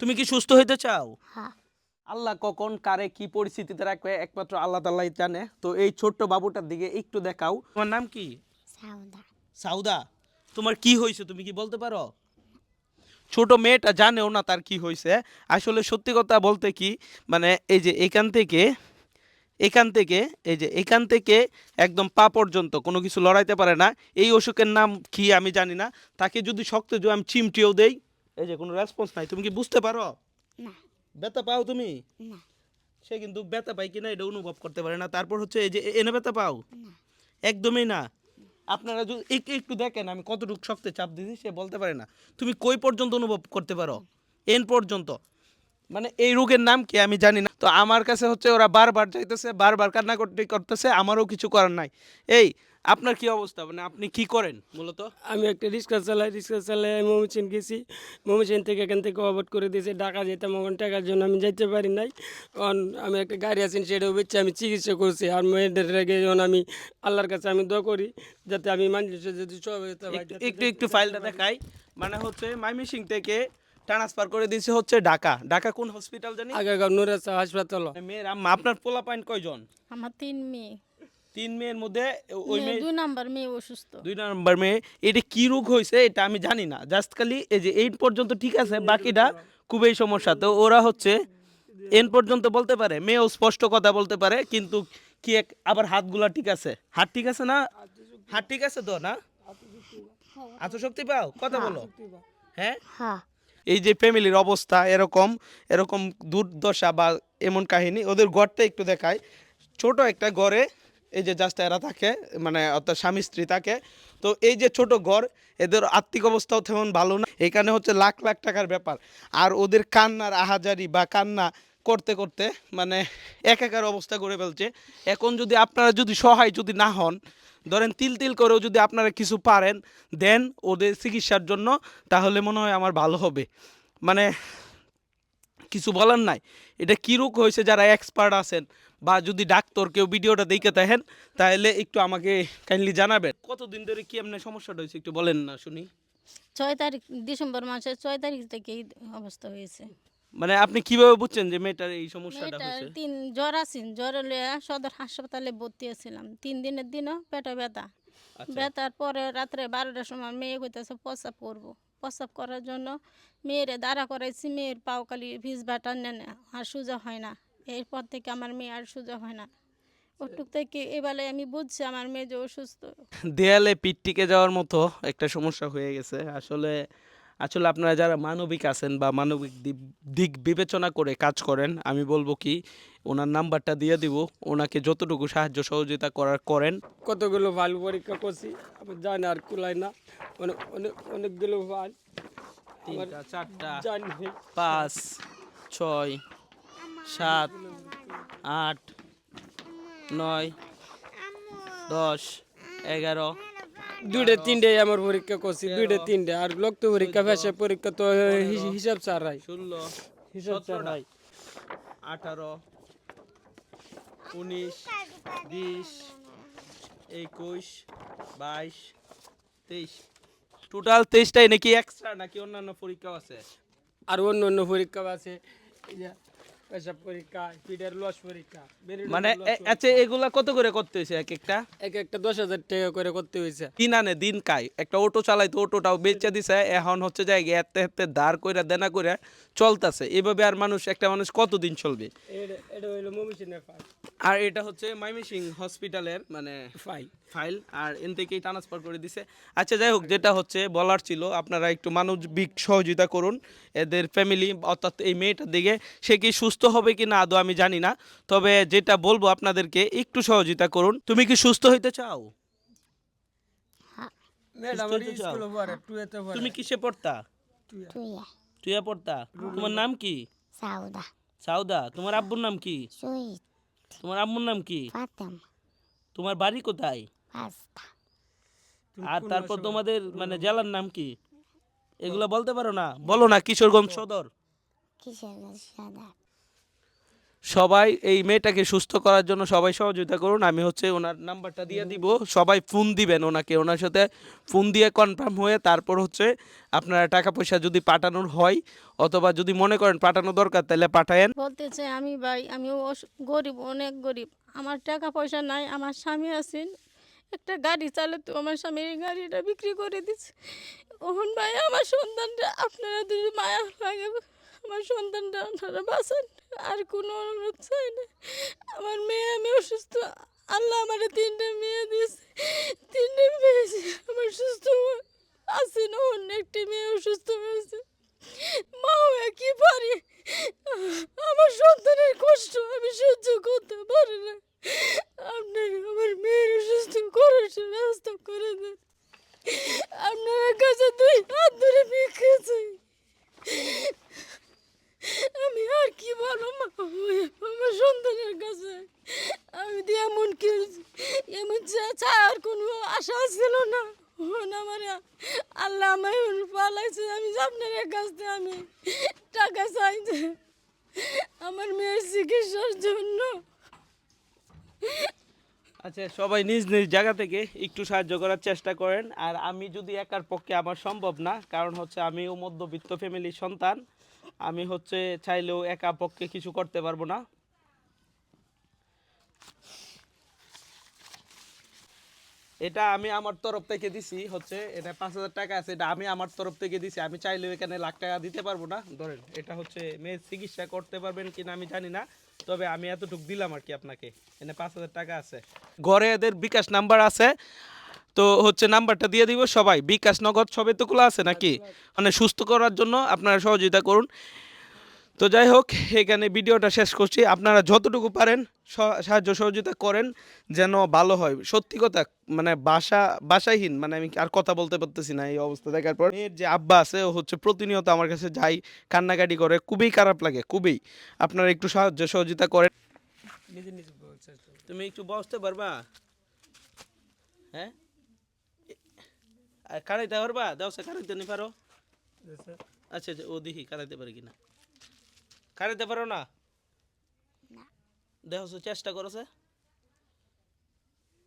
তুমি কি সুস্থ হইতে চাও? হ্যাঁ। আল্লাহ কখন কারে কি পরিস্থিতিতে রাখবে একমাত্র আল্লাহ তাল্লাহ জানে। তো এই ছোট্ট বাবুটার দিকে একটু দেখাও। তোমার নাম কি? সাউদা। তোমার কি হয়েছে তুমি কি বলতে পারো? ছোট মেয়েটা জানেও না তার কি হয়েছে আসলে সত্যি কথা বলতে কি মানে এই যে এখান থেকে এখান থেকে এই যে এখান থেকে একদম পা পর্যন্ত কোনো কিছু লড়াইতে পারে না। এই অসুখের নাম কি আমি জানি না। তাকে যদি শক্ত আমি চিমটিও দেই এই যে কোনো রেসপন্স নাই তুমি কি বুঝতে পারো? না। ব্যথা পাও তুমি? না। সে কিন্তু ব্যথা পাই কিনা এটা অনুভব করতে পারে না। তারপর হচ্ছে এই যে এনে ব্যথা পাও? একদমই না। আপনারা যদি একটু একটু দেখেন আমি কতটুকু শক্তি চাপ দিয়েছি সে বলতে পারে না। তুমি কই পর্যন্ত অনুভব করতে পারো? এন পর্যন্ত। মানে এই রোগের নাম কি আমি জানি না। তো আমার কাছে হচ্ছে ওরা বারবার যাইতেছে বারবার কান্নাকাটি করতেছে আমারও কিছু করার নাই। এই আপনার কি অবস্থা? মানে আপনি কি করেন মূলত? আমি একটা রিক্সা চালাই রিক্সা চালাই আমি গেছি। মৌমিচিন থেকে এখান থেকে অবট করে দিয়েছে। ঢাকা যেতাম ওখান টাকার জন্য আমি যাইতে পারি নাই। কারণ আমি একটা গাড়ি আছি সেটাও বেচে আমি চিকিৎসা করছি। আর মেয়েদের রেগে যখন আমি আল্লাহর কাছে আমি দোয়া করি যাতে আমি মানুষের যদি একটু একটু একটু ফাইলটা দেখাই। মানে হচ্ছে মাইমিসিং থেকে ট্রান্সফার করে দিয়েছে হচ্ছে ঢাকা। ঢাকা কোন হসপিটাল জানি? আগেকার নুরাসা হাসপাতাল। মেয়ের আম্মা আপনার পোলা পয়েন্ট কয়জন? আমার তিন মেয়ে। তিন মেয়ের মধ্যে ওই মেয়ে দুই নাম্বার মেয়ে অসুস্থ। দুই নম্বর মেয়ে। এটা কি রোগ হয়েছে এটা আমি জানি না। জাস্ট খালি এই যে এইট পর্যন্ত ঠিক আছে বাকিটা খুবই সমস্যা। তো ওরা হচ্ছে এন পর্যন্ত বলতে পারে মেয়েও স্পষ্ট কথা বলতে পারে কিন্তু কি এক আবার হাতগুলা ঠিক আছে? হাত ঠিক আছে না? হাত ঠিক আছে তো না? আত্মশক্তি পাও? কথা বলো। হ্যাঁ? হ্যাঁ। এই যে ফ্যামিলির অবস্থা এরকম এরকম দুর্দশা বা এমন কাহিনী ওদের ঘরটা একটু দেখায় ছোট একটা ঘরে এই যে জাস্ট এরা থাকে মানে অর্থাৎ স্বামী স্ত্রী থাকে, তো এই যে ছোট ঘর, এদের আর্থিক অবস্থাও তেমন ভালো না। এখানে হচ্ছে লাখ লাখ টাকার ব্যাপার। আর ওদের কান্নার আহাজারি বা কান্না করতে করতে মানে একাকার অবস্থা করে ফেলছে। এখন যদি আপনারা যদি সহায় যদি না হন, ধরেন তিল তিল করেও যদি আপনারা কিছু পারেন, দেন ওদের চিকিৎসার জন্য, তাহলে মনে হয় আমার ভালো হবে। মানে কিছু বলার নাই। এটা কী রোগ হয়েছে যারা এক্সপার্ট আছেন বা যদি ডাক্তার কেউ ভিডিওটা দেখে থাকেন তাহলে একটু আমাকে কাইন্ডলি জানাবেন। কতদিন ধরে কি এমনি সমস্যাটা হয়েছে একটু বলেন না শুনি। ছয় তারিখ ডিসেম্বর মাসের ছয় তারিখ থেকে এই অবস্থা হয়েছে। মানে আপনি কীভাবে বুঝছেন যে মেয়েটার এই সমস্যাটা হয়েছে? তিন জ্বর আছেন জ্বর লইয়া সদর হাসপাতালে ভর্তি আছিলাম তিন দিনের দিনও পেটে ব্যথা। আচ্ছা। ব্যথার পরে রাত্রে বারোটার সময় মেয়ে কইতেছে প্রস্রাব করব। প্রস্রাব করার জন্য মেয়েরে দাঁড়া করাইছি মেয়ের পাও খালি ভিজ বাটা নেন আর সোজা হয় না। এরপর থেকে আমার মেয়ে আর সোজা হয় না। ওটুক থেকে এবারে আমি বুঝছি আমার মেয়ে যে অসুস্থ। দেয়ালে পিঠ টিকে যাওয়ার মতো একটা সমস্যা হয়ে গেছে। আসলে আসলে আপনারা যারা মানবিক আছেন বা মানবিক দিক- দিক বিবেচনা করে কাজ করেন আমি বলব কি ওনার নাম্বারটা দিয়ে দিব। ওনাকে যতটুকু সাহায্য সহযোগিতা করার করেন। কতগুলো ভালো পরীক্ষা করছি আমি জানি আর কুলাই না। অনেক অনেক অনেকগুলো ভালো তিনটা চারটা পাঁচ ছয় সাত আট নয় দশ এগারো। দুইটা তিনটে আমার পরীক্ষা করছি দুইটা তিনটে। আর রক্ত পরীক্ষা ফেসে পরীক্ষা তো হিসাব ছাড়াই ষোলো হিসাব ছাড়াই আঠারো উনিশ বিশ একুশ বাইশ তেইশ। টোটাল তেইশটাই নাকি এক্সট্রা নাকি অন্যান্য পরীক্ষাও আছে? আর অন্য অন্য পরীক্ষাও আছে। পেশাব পরীক্ষা পিঠের লস পরীক্ষা মানে আচ্ছা এগুলা কত করে করতে হয়েছে এক একটা? এক একটা দশ হাজার টাকা করে করতে হয়েছে। দিন আনে দিন একটা অটো চালাইতো অটোটাও বেচে দিছে এখন হচ্ছে যায় এতে কইরা দেনা কইরা চলতেছে। এভাবে আর মানুষ একটা মানুষ কতদিন চলবে? এটা হইল আর এটা হচ্ছে মাইমিসিং হসপিটালের মানে ফাইল ফাইল আর এন থেকেই ট্রান্সফার করে দিছে। আচ্ছা যাই হোক যেটা হচ্ছে বলার ছিল আপনারা একটু মানবিক সহযোগিতা করুন। এদের ফ্যামিলি অর্থাৎ এই মেয়েটার দিকে সে কি সুস্থ হবে কি না আদৌ আমি জানি না। তবে যেটা বলব আপনাদেরকে একটু সহযোগিতা করুন। তুমি কি সুস্থ হইতে চাও? পড়ে তুমি কিসে পড়তা? টুয়ে তুইয়া পড়তা? তোমার নাম কি? সাউদা। সাউদা? তোমার আব্বুর নাম কি? তোমার আম্মুর নাম কি? ফাতেম। তোমার বাড়ি কোথায়? আর তারপর তোমাদের মানে জেলার নাম কি? এগুলো বলতে পারো না। বলো না কিশোরগঞ্জ সদর। কিসের সাদা সবাই এই মেয়েটাকে সুস্থ করার জন্য সবাই সহযোগিতা করুন। আমি হচ্ছে ওনার নাম্বারটা দিয়ে দিব। সবাই ফোন দিবেন ওনাকে। ওনার সাথে ফোন দিয়ে কনফার্ম হয়ে তারপর হচ্ছে আপনারা টাকা পয়সা যদি পাঠানোর হয় অথবা যদি মনে করেন পাঠানো দরকার, তাহলে পাঠায়েন। বলতে চাই আমি ভাই, আমি গরিব, অনেক গরিব। আমার টাকা পয়সা নাই, আমার স্বামী আছেন। একটা গাড়ি চালাতো আমার স্বামীর গাড়িটা বিক্রি করে দিচ্ছে। ওহন ভাই, আমার সন্তানটা, আপনারা যদি মায়া আমার সন্তানটা আপনারা বাঁচান, আর কোনো অনুরোধ চাই না। আমার মেয়ে, আমি অসুস্থ। আল্লাহ আমার তিনটে মেয়ে দিয়েছে। তিনটে মেয়ে আমার সুস্থ আছে না, অন্য একটি মেয়ে অসুস্থ হয়েছে মা হয়ে কি পারি আমার সন্তানের কষ্ট আমি সহ্য করতে পারি না আপনার আমার মেয়ের সুস্থ করার ব্যবস্থা করে দেন আপনার কাছে দুই হাত ধরে ভিক্ষে চাই আমি আর কি বলব মা হয়ে আমার সন্তানের কাছে আমি দিয়ে এমন কি এমন চাওয়ার কোনো আশা ছিল না হন আমার পালাইছে, আমি কাছ থেকে আমি টাকা চাইছে আমার মেয়ের চিকিৎসার জন্য। আচ্ছা সবাই নিজ নিজ জায়গা থেকে একটু সাহায্য করার চেষ্টা করেন। আর আমি যদি একার পক্ষে আমার সম্ভব না, কারণ হচ্ছে আমিও মধ্যবিত্ত ফ্যামিলির সন্তান, আমি হচ্ছে চাইলেও একা পক্ষে কিছু করতে পারব না। এটা আমি আমার তরফ থেকে দিছি, হচ্ছে এটা পাঁচ হাজার টাকা আছে, এটা আমি আমার তরফ থেকে দিছি। আমি চাইলেও এখানে লাখ টাকা দিতে পারব না। ধরেন, এটা হচ্ছে মেয়ের চিকিৎসা করতে পারবেন কিনা আমি জানি না, তবে আমি এতটুকু দিলাম আর কি আপনাকে। এখানে পাঁচ হাজার টাকা আছে। ঘরে এদের বিকাশ নাম্বার আছে, তো হচ্ছে নাম্বারটা দিয়ে দিব সবাই। বিকাশ নগদ সবে তো খোলা আছে নাকি? মানে সুস্থ করার জন্য আপনারা সহযোগিতা করুন। তো যাই হোক এখানে ভিডিওটা শেষ করছি। আপনারা যতটুকু পারেন সাহায্য সহযোগিতা করেন যেন ভালো হয়। সত্যি কথা মানে বাসা বাসাহীন মানে আমি আর কথা বলতে পারতেছি না এই অবস্থা দেখার পর। মেয়ের যে আব্বা আছে ও হচ্ছে প্রতিনিয়ত আমার কাছে যাই কান্নাকাটি করে খুবই খারাপ লাগে খুবই। আপনারা একটু সাহায্য সহযোগিতা করেন। তুমি একটু বসতে পারবা? হ্যাঁ? আর কারাইতে পারবা? দাও সে কারাইতে নি পারো। আচ্ছা আচ্ছা ও দেখি কারাইতে পারে কিনা। কারাইতে পারো না? দেখো চেষ্টা করো সে